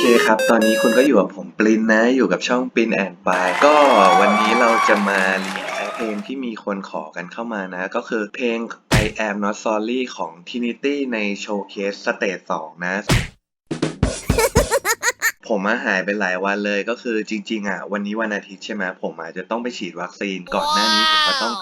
เคครับ ตอนนี้คุณก็อยู่กับผมปรินนะ อยู่กับช่องปรินแอนปายก็วันนี้เราจะมารีแอคเพลงที่มีคนขอกันเข้ามานะ ก็คือเพลง I am not sorry ของ Trinity ในโชว์เคสสเตจ2นะ ผมมาหายไปหลายวันเลยก็คือจริง ๆ อะ วันนี้วันอาทิตย์ใช่ไหมผมอาจจะต้องไปฉีดวัคซีนก่อนหน้านี้ผมก็ต้อง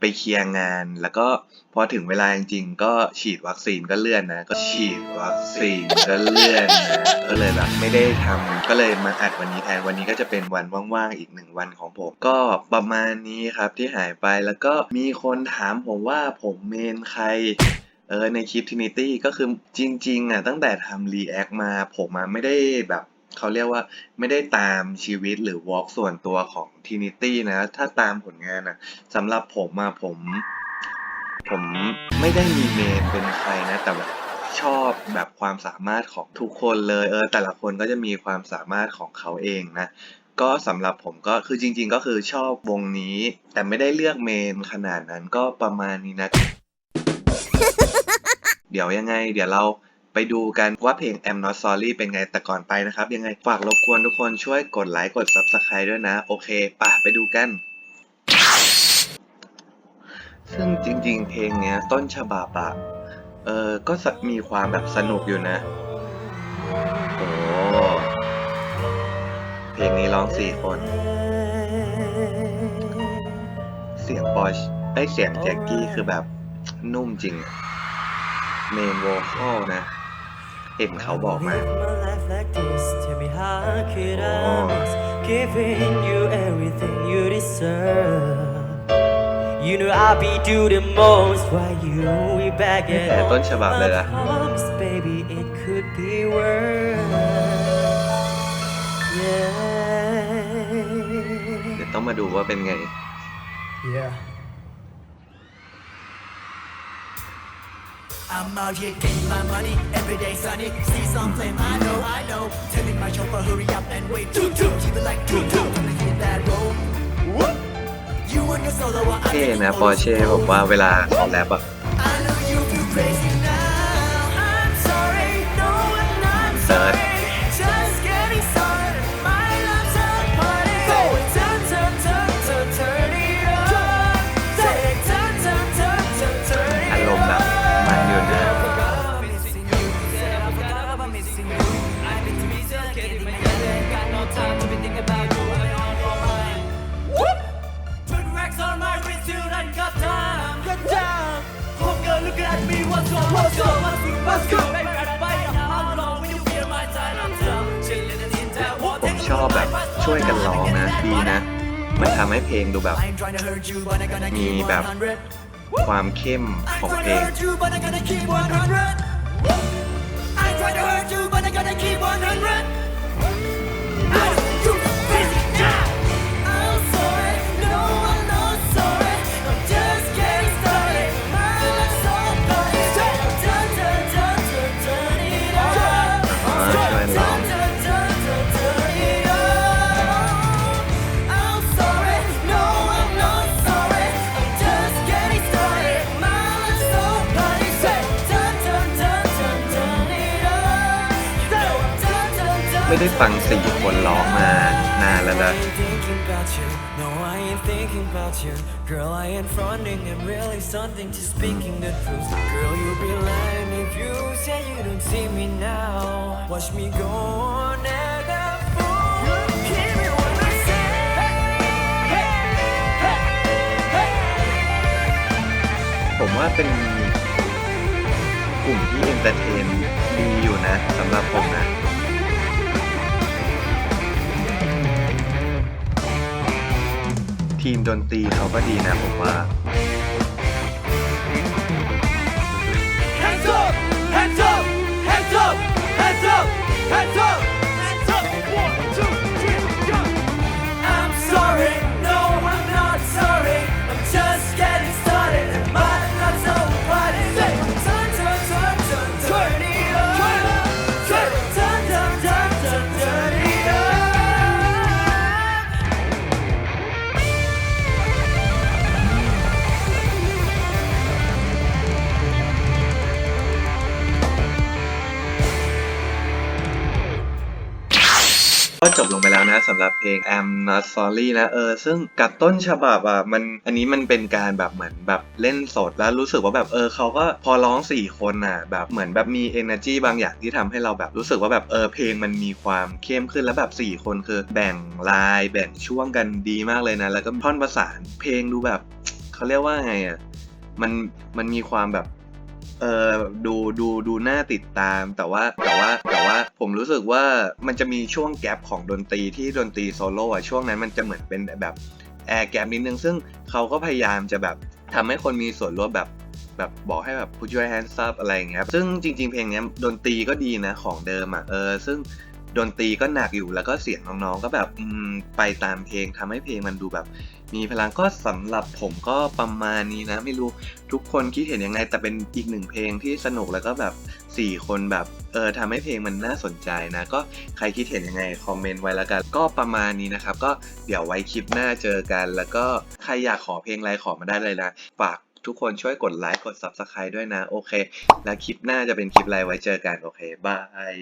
ไปเคลียร์งาน แล้วก็พอถึงเวลาจริงๆก็ฉีดวัคซีนก็เลื่อนนะ ก็ฉีดวัคซีนก็เลื่อนนะก็เลยแบบไม่ได้ทำก็เลยมาอัดวันนี้แทนวันนี้ก็จะเป็นวันว่างๆอีกหนึ่งวันของผม ก็ประมาณนี้ครับที่หายไปแล้วก็มีคนถามผมว่าผมเมนใครเออในคลิป Trinity ก็คือจริง ๆอะตั้งแต่ทำ React มาผมอะไม่ได้แบบ เขาเรียกว่าไม่ได้ตามชีวิตหรือ Walk ส่วนตัวของ Trinity นะ ถ้าตามผลงานอะสำหรับผมอะผม ผมไม่ได้มีเมนเป็นใครนะ แต่แบบชอบแบบความสามารถของทุกคนเลยเออแต่ละคนก็จะมีความสามารถของเขาเองนะก็สำหรับผมก็คือจริง ๆ ก็คือชอบวงนี้ แต่ไม่ได้เลือกเมนขนาดนั้นก็ประมาณนี้นะ เดี๋ยวยังไง เดี๋ยวเรา ไปดูกันว่าเพลง I'm Not Sorry เป็นไงแต่ก่อนไปนะครับ ยังไงฝากรบกวนทุกคนช่วยกดไลค์กด Subscribe ด้วยนะ โอเคป่ะไปดูกัน ซึ่งจริงๆ เพลงเนี้ยต้นฉบับอะเออก็มีความแบบสนุกอยู่นะ โอ้ เพลงนี้ร้องสี่คน เสียงปอยไอเสียงแจ็คกี้คือแบบนุ่มจริง เมนโวคอลนะ เห็นเขาบอกมา Giving you everything you deserve. You know I'll be do the most while you be back แต่ at ต้นฉบับเลยนะ promise, baby, it could be worse. Yeah. เดี๋ยวต้องมาดูว่าเป็นไง Yeah. I'm out here getting my money every day, sunny. See some flame, I know, I know. Telling my chauffeur, hurry up and wait. Toot toot, keep it like toot toot. Gonna hit that road. Whoop. You and your solo, while I'm เท่ taking นะปอ photos. ร์เช่บอกว่าเวลาเขาแรปอะ I know you feel crazy now. I'm sorry, no, I'm not Third. sorry. Just ชอบแบบช่วยกันร้องนะดีนะ มันทำให้เพลงดูแบบ มีแบบความเข้มของเพลง I try to hurt you, but I gotta keep 100. ไม่ได้ฟังสี่คนร้องมานานแล้วนะ I ain't thinking about you. No, I ain't thinking about you. Girl, I ain't fronting. I'm really something to speaking the truth. Girl, you'll be lying if you say you don't see me now. Watch me go on and that fool. Hear me when I say, hey, hey, hey, hey. ผมว่าเป็นกลุ่มที่เอนเตอร์เทนดีอยู่นะสำหรับผมนะ ทีมดนตรีเขาก็ดีนะผมว่า ก็จบลงไปแล้วนะสำหรับเพลง I'm Not Sorry นะเออซึ่งกับต้นฉบับอะมันอันนี้มันเป็นการแบบเหมือนแบบเล่นสดแล้วรู้สึกว่าแบบเออเขาก็พอร้องสี่คนอะแบบเหมือนแบบมี energy บางอย่างที่ทำให้เราแบบรู้สึกว่าแบบเออเพลงมันมีความเข้มขึ้นแล้วแบบสี่คนคือแบ่งลายแบ่งช่วงกันดีมากเลยนะ แล้วก็ท่อนประสานเพลงดูแบบเขาเรียกว่าไงอะมันมันมีความแบบ เออดูดูดูน่าติดตามแต่ว่าแต่ว่าแต่ว่าผมรู้สึกว่ามันจะมีช่วงแกลบของดนตรีที่ดนตรีโซโล่อะช่วงนั้นมันจะเหมือนเป็นแบบแอร์แกลบนิดนึง ซึ่งเขาก็พยายามจะแบบทำให้คนมีส่วนร่วมแบบแบบบอกให้แบบ put your hands up อะไรอย่างเงี้ยซึ่งจริง ๆ เพลงนี้ดนตรีก็ดีนะของเดิมอะเออซึ่งดนตรีก็หนักอยู่แล้วก็เสียงน้องๆ ก็แบบไปตามเพลงทำให้เพลงมันดูแบบ มีพลังก็สำหรับผมก็ประมาณนี้นะ ไม่รู้ทุกคนคิดเห็นยังไง แต่เป็นอีกหนึ่งเพลงที่สนุกแล้วก็แบบ 4 คนแบบเออทำให้เพลงมันน่าสนใจนะ ก็ใครคิดเห็นยังไง คอมเมนต์ไว้แล้วกัน ก็ประมาณนี้นะครับ ก็เดี๋ยวไว้คลิปหน้าเจอกัน แล้วก็ใครอยากขอเพลงอะไรขอมาได้เลยนะฝากทุกคนช่วยกดไลค์กด Subscribe ด้วยนะ โอเค แล้วคลิปหน้าจะเป็นคลิปอะไรไว้เจอกัน โอเคบาย